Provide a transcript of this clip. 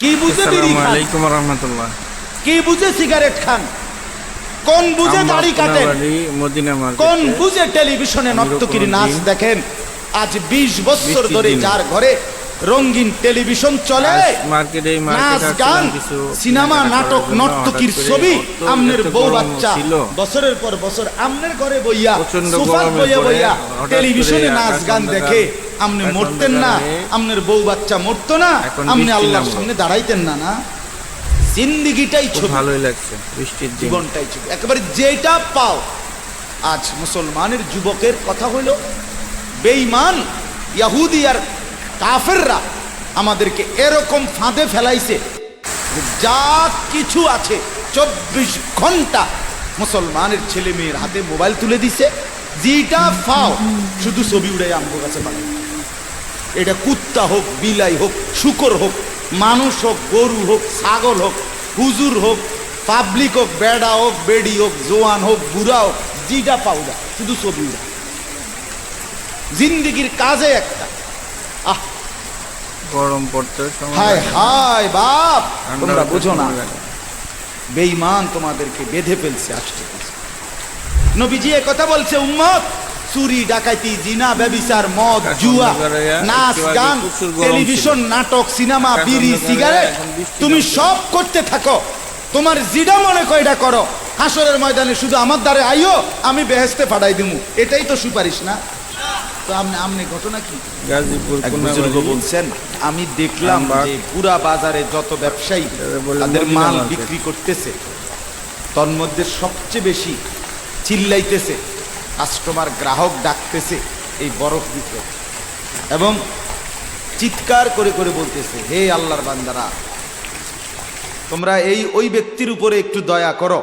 কি বুঝে বিড়ি খান? আলাইকুম রহমতুল্লাহ। কি বুঝে সিগারেট খান? কোন বুঝে দাড়ি কাটেন? কোন বুঝে টেলিভিশনে নর্তকীর নাচ দেখেন? আজ বিশ বছর ধরে যার ঘরে রঙিন টেলিভিশন চলে মার্কেটে নাচ গান সিনেমা নাটক নর্তকীর ছবি আমনের বউ বাচ্চা বছরের পর বছর আমনের ঘরে বইয়া সোফার বইয়া বইয়া টেলিভিশনে নাচ গান দেখে আকাশ মরতেন না আমনের বউ বাচ্চা মরতো না বৃষ্টি আল্লাহর সামনে দাঁড়াইতেন না না। জিন্দিগিটাই ছবি ভালোই লাগছে বৃষ্টির জীবনটাই ছবি একেবারে যেটা পাও। আজ মুসলমানের যুবকের কথা হইল বেঈমান ইয়াহুদি আর কাফেররা আমাদেরকে এরকম ফাঁদে ফেলাইছে যা কিছু আছে চব্বিশ ঘণ্টা মুসলমানের ছেলে মেয়ের হাতে মোবাইল তুলে দিছে। যেটা ফাও শুধু ছবি উড়াই আমগো কাছে পাঠায় এটা কুত্তা হোক বিলাই হোক শুকর হোক মানুষ হোক গরু হোক ছাগল হোক হুজুর হোক পাবলিক হোক বেড়া হোক বেডি হোক জোয়ান হোক বুড়া হোক জিটা পাউডা শুধু ছবি উড়া জিন্দিগির কাজে একটা। আহ। গরম পড়তে হায় হায় বাপ তোমরা বোঝো না। বেঈমান তোমাদেরকে বেঁধে ফেলছে আসছে নবীজি কথা বলছে উম্মত চুরি ডাকাইতি জিনা ব্যবিচার মদ জুয়া নাচ গান টেলিভিশন নাটক সিনেমা বিড়ি সিগারেট তুমি সব করতে থাকো। তোমার জিডা মনে কয় এটা করো। হাসরের ময়দানে শুধু আমার দ্বারে আইও আমি বেহেস্তে ফাটাই দিমু। এটাই তো সুপারিশ না? তো আপনি আমনে ঘটনা কি? বলছেন আমি দেখলাম যে পুরা বাজারে যত ব্যবসায়ী তাদের মাল বিক্রি করতেছে তন্মধ্যে সবচেয়ে বেশি চিল্লাইতেছে। কাস্টমার গ্রাহক ডাকতেছে এই বরফ দিতে। এবং চিৎকার করে করে বলতেছে, হে আল্লাহর বান্দারা, তোমরা এই ওই ব্যক্তির উপরে একটু দয়া করো।